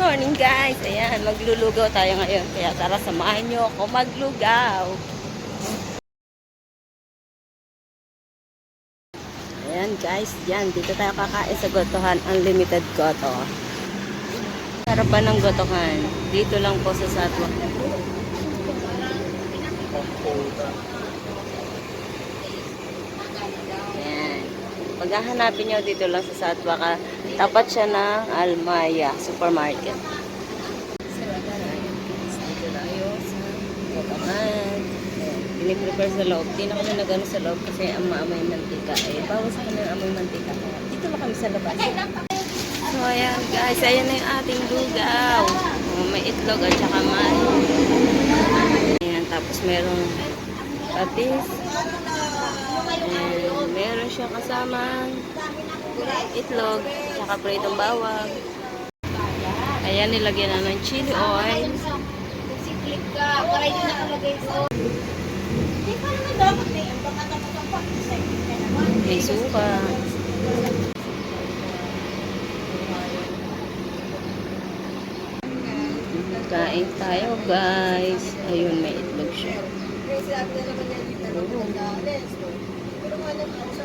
morning guys. Ayan, maglulugaw tayo ngayon. Kaya tara, samahan nyo ako maglugaw. Ayan guys, yan. Dito tayo kakain sa Gotohan Unlimited Goto. Harapan ng Gotohan. Dito lang po sa Satwa. Ayan. Pag hahanapin nyo dito lang sa Satwa ka, tapat siya ng Almaya Supermarket. Ayan. Ayan. Piniprepare sa loob. Di na kami nagano sa loob kasi ang maamoy mantika. Eh, bawas kami ng amoy mantika. Dito lang kami sa labas. So, ayan guys. Ayan na yung ating lugaw. Oh, may itlog at saka man. Ayan, tapos merong patis. And meron siya kasama itlog, tsaka pritong bawang. Ayan, nilagyan na ng chili oil. Siklik ka, para hindi nakalagay sa... Hindi pa naman dapat eh. Baka tapos ang pag-isip ka naman. May suka. Kain tayo guys. Ayun, may itlog siya. Kasi sabi na naman yan ng dales. Pero lang ako sa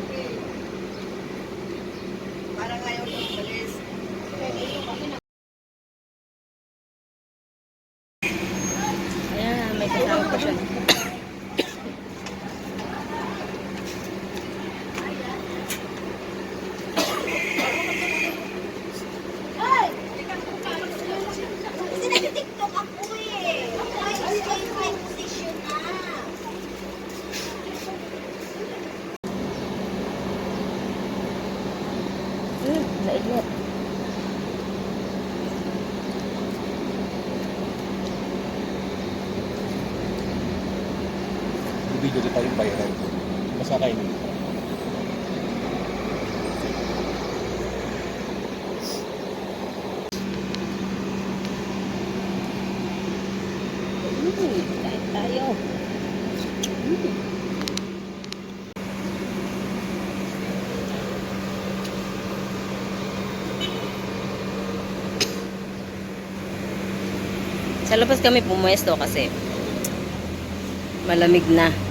pa siya. Nainit. Video kita yung viral. Masakay kain tayo. Hmm. Sa labas kami pumuesto kasi malamig na.